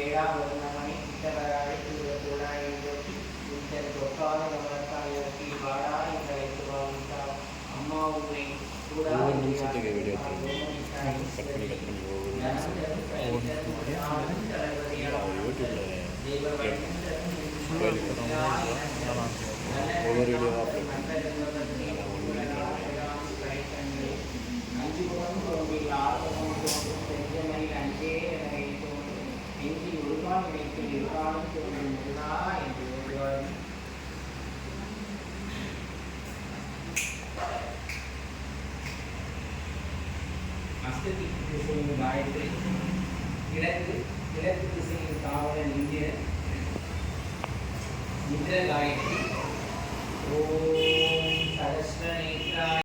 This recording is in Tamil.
ఏడాది ఉన్నామని ఇతరాడి ఇవి కూడా ఇంటి ఇంత గొప్పవారు నమ్మకాలకి బాగా ఇంత ఎక్కువ ఉంటాం అమ్మ ఊరి కూడా యూట్యూబ్లో அஸ்ததி திசையின் காயத்ரி கிழக்கு கிழக்கு திசையின் காவலன் இந்திரன் இந்திர காயத்ரி ஓ